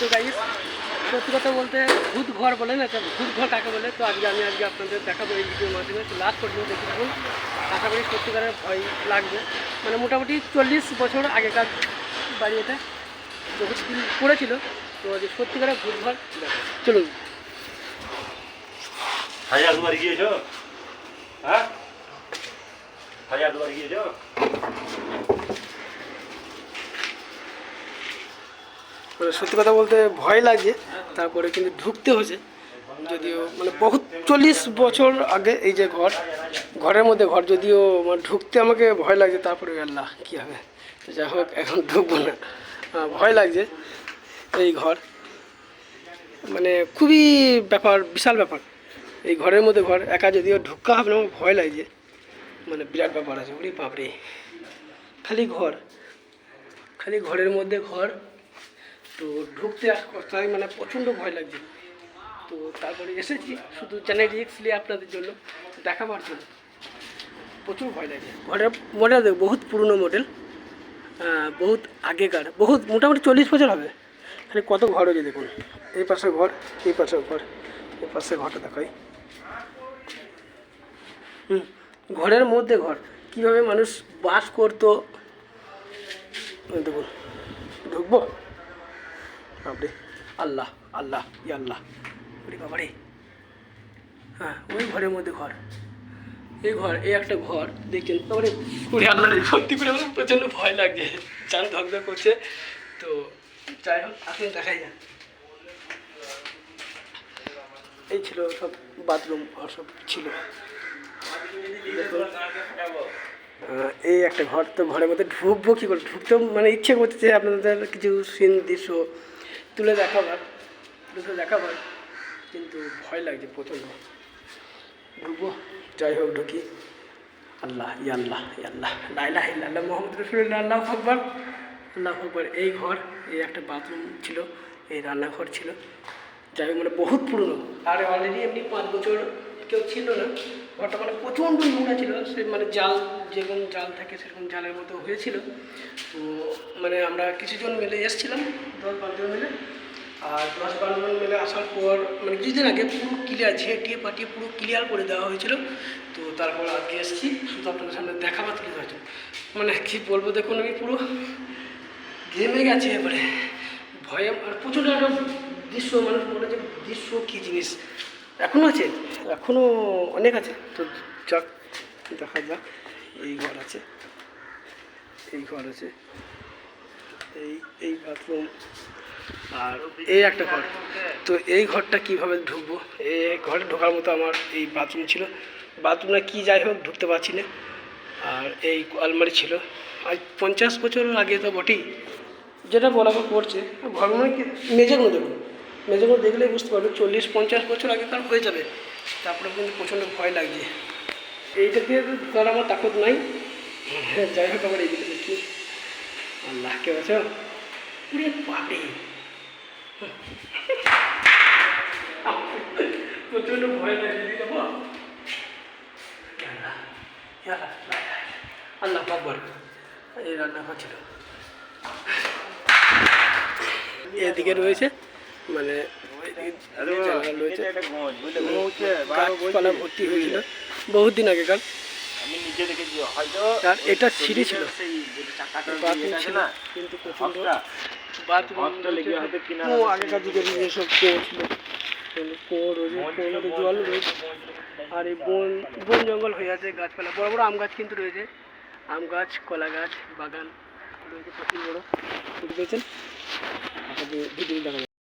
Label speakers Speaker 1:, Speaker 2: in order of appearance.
Speaker 1: তো গাইস সত্যি কথা বলতে ভূত ঘর বলে না ভূত ঘর কাকে বলে? তো আজকে আমি আজকে আপনাদের দেখাবো এই ভিডিওর মাধ্যমে। তো লাস্ট পর্যন্ত দেখে থাকুন। আশা করি সত্যিকারের ভয় লাগবে। মানে মোটামুটি চল্লিশ বছর আগেকার বাড়ি এটা দিন পড়েছিল, তো আজকে সত্যিকারের ভূত ঘর চলুন
Speaker 2: দুবার হ্যাঁ? গিয়েছো?
Speaker 1: মানে সত্যি কথা বলতে ভয় লাগে, তারপরে কিন্তু ঢুকতে হয়েছে। যদিও মানে বহুত চল্লিশ বছর আগে এই যে ঘর, ঘরের মধ্যে ঘর যদিও মানে ঢুকতে আমাকে ভয় লাগছে, তারপরে আল্লাহ, কী হবে? যাই হোক, এখন ঢুকবো না। ভয় লাগছে এই ঘর। মানে খুবই ব্যাপার, বিশাল ব্যাপার। এই ঘরের মধ্যে ঘর একা যদিও ঢুকা হবে না, আমার ভয় লাগছে। মানে বিরাট ব্যাপার আছে, ওরে বাপরে। খালি ঘর, খালি ঘরের মধ্যে ঘর। তো ঢুকতে আর তাই মানে প্রচণ্ড ভয় লাগছে। তো তারপরে এসেছি, শুধু চ্যানেল রিক্স নিয়ে আপনাদের জন্য, দেখাবার জন্য। প্রচুর ভয় লাগে ঘরের মডেল দেখ বহুত পুরনো মডেল বহুত আগেকার, বহুত মোটামুটি চল্লিশ বছর হবে। খালি কত ঘর হয়েছে দেখুন। এই পাশে ঘর, এই পাশে ঘর, এই পাশে ঘরটা দেখাই। হুম, ঘরের মধ্যে ঘর, কীভাবে মানুষ বাস করতো, দেখুন। ঢুকবো? বাপরে আল্লাহ আল্লাহ ই আল্লাহ ওরে বাবারে হ্যাঁ ওই ঘরের মধ্যে ঘর এই ঘর এই একটা ঘর দেখছেন তারপরে পুরে আল্লাহ সত্যি করে আমার প্রচণ্ড ভয় লাগছে চান ধকধক করছে, তো যাই হোক আসুন দেখাই যাক। এই ছিল সব বাথরুম আর সব ছিল। এই একটা ঘর তো ঘরের মধ্যে ঢুকবো কী করে? ঢুকতেও মানে ইচ্ছে করছে আপনাদের কিছু সিন, দৃশ্য তুলে দেখাবার তুলে দেখাবার, কিন্তু ভয় লাগছে প্রচণ্ড ঢুকবো, যাই হোক ঢুকি। আল্লাহ, ই আল্লাহ ই আল্লাহ। লাইলাহ আল্লাহ মোহাম্মদ রসুল্লাহ আল্লাহ আকবর। আল্লাহ আকবর, এই ঘর, এই একটা বাথরুম ছিল, এই রান্নাঘর ছিল। যাই হোক মানে বহুত পুরনো। আর অলরেডি এমনি পাঁচ বছর কেউ ছিল না। ঘরটা মানে প্রচণ্ড নোংরা ছিল, সে মানে জাল, যেরকম জাল থাকে সেরকম জালের মতো হয়েছিল। তো মানে আমরা কিছুজন মিলে এসেছিলাম, দশ বারোজন মিলে। আর দশ বারো জন মিলে আসার পর মানে কিছুদিন আগে পুরো ক্লিয়ার ঝেঁটিয়ে পাটিয়ে পুরো ক্লিয়ার করে দেওয়া হয়েছিল। তো তারপর আজকে এসেছি, শুধু আপনাদের সামনে দেখাবা তুলে ধরেছে মানে কী বলব, দেখুন আমি পুরো ঘেমে গেছে এবারে। ভয়ে আর প্রচুর একটা দৃশ্য, মানুষ বলে যে দৃশ্য কী জিনিস? এখনও আছে? এখনও অনেক আছে। তো যাক, দেখা যাক। এই ঘর আছে। এই ঘর আছে। এই এই বাথরুম আর এই একটা ঘর। তো এই ঘরটা কীভাবে ঢুকবো? এই ঘরে ঢোকার মতো আমার এই বাথরুম ছিল। বাথরুমটা কি যাই হোক, ঢুকতে পারছি না। আর এই আলমারি ছিল। আজ পঞ্চাশ বছর আগে তো বটেই। যেটা বরাবর করছে। ঘর মানে মেঝেগুলো দেখুন মেঝেগুলো দেখলেই বুঝতে পারবে, চল্লিশ, পঞ্চাশ বছর আগে আগেকার হয়ে যাবে। তারপরে কিন্তু প্রচণ্ড ভয় লাগছে। এইটা দিয়ে তো ঢোকার আমার তাকত নাই। যাই হোক আমার এইদিকে দেখি। আল্লাহ কে আছো? উরে বাপরে। প্রচণ্ড ভয় লাগে দিদি বাবা আল্লাহ আকবর এই রান্নাঘর ছিল। এদিকে রয়েছে মানে জানালা রয়েছে। গাছপালা ভর্তি হয়েছিল। আগেকার
Speaker 2: দেখেছি হয়তো
Speaker 1: আর এটা সিঁড়ি ছিল
Speaker 2: সেই
Speaker 1: বাথরুম ছিল। কিন্তু প্রচণ্ড বাথরুম। আগেকার যুগের যেসব কুয়ো ছিল। কুয়ো রয়েছে কুয়োর জল রয়েছে। আর এই বন বন জঙ্গল হয়ে আছে গাছপালা। বড় বড় আম গাছ কিন্তু রয়েছে। আম গাছ কলা গাছ বাগান রয়েছে। প্রচুর বড়। বুঝতে পেরেছেন ভিডিও দেখা